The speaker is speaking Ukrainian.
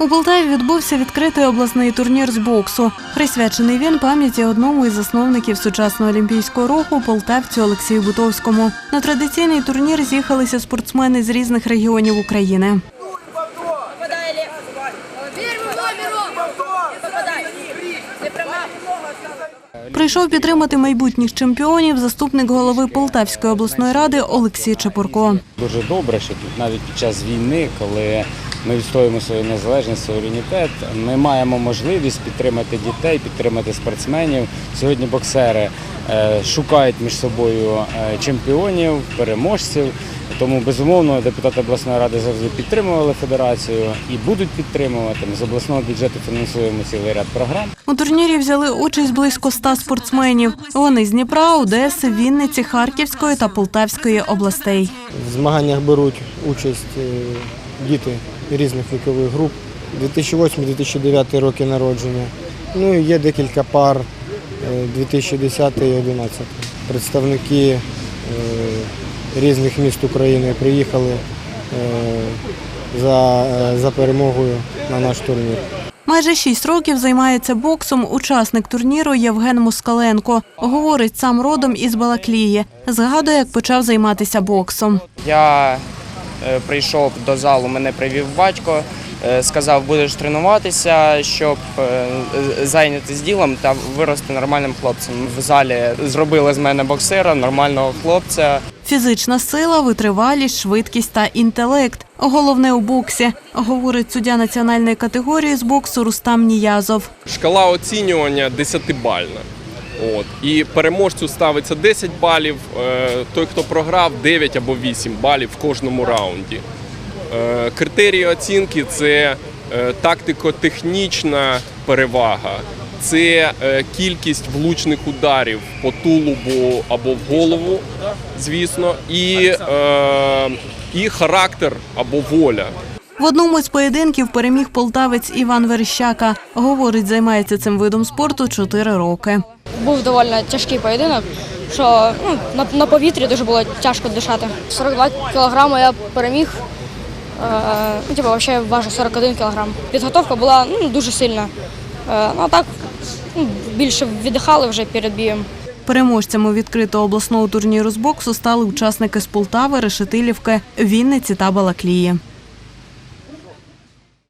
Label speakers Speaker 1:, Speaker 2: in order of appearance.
Speaker 1: У Полтаві відбувся відкритий обласний турнір з боксу. Присвячений він пам'яті одному із засновників сучасного олімпійського руху полтавцю Олексію Бутовському. На традиційний турнір з'їхалися спортсмени з різних регіонів України. Прийшов підтримати майбутніх чемпіонів заступник голови Полтавської обласної ради Олексій Чепурко.
Speaker 2: Дуже добре, що тут навіть під час війни, коли ми відстоюємо свою незалежність, суверенітет, ми маємо можливість підтримати дітей, підтримати спортсменів. Сьогодні боксери е, шукають між собою е, чемпіонів, переможців. Тому безумовно депутати обласної ради завжди підтримували федерацію і будуть підтримувати. Ми з обласного бюджету фінансуємо цілий ряд програм.
Speaker 1: У турнірі взяли участь близько ста спортсменів. Вони з Дніпра, Одеси, Вінниці, Харківської та Полтавської областей.
Speaker 3: В змаганнях беруть участь е, діти різних вікових груп. 2008-2009 роки народження. Ну і є декілька пар е, 2010 і 2011. Представники е, різних міст України приїхали е, за, е, за перемогою на наш турнір.
Speaker 1: Майже шість років займається боксом учасник турніру Євген Москаленко. Говорить, сам родом із Балаклії. Згадує, як почав займатися боксом.
Speaker 4: Я е, прийшов до залу, мене привів батько, сказав, будеш тренуватися, щоб зайнятися ділом та вирости нормальним хлопцем. В залі зробили з мене боксера, нормального хлопця.
Speaker 1: Фізична сила, витривалість, швидкість та інтелект. Головне у боксі, говорить суддя національної категорії з боксу Рустам Ніязов.
Speaker 5: Шкала оцінювання 10-бальна. От. І переможцю ставиться 10 балів, е, той, хто програв, 9 або 8 балів в кожному раунді. Е, Критерії оцінки це е, тактико-технічна перевага, це е, кількість влучних ударів по тулубу або в голову, звісно, і, е, і характер або воля.
Speaker 1: В одному з поєдинків переміг полтавець Іван Верещака. Говорить, займається цим видом спорту чотири роки.
Speaker 6: Був доволі тяжкий поєдинок, що ну, на, на повітрі дуже було тяжко дишати. 42 кілограми я переміг. Е, ну, типу, взагалі важу 41 кілограм. Підготовка була ну, дуже сильна. Е, ну, а так більше віддихали вже перед бієм.
Speaker 1: Переможцями відкритого обласного турніру з боксу стали учасники з Полтави, Решетилівки, Вінниці та Балаклії.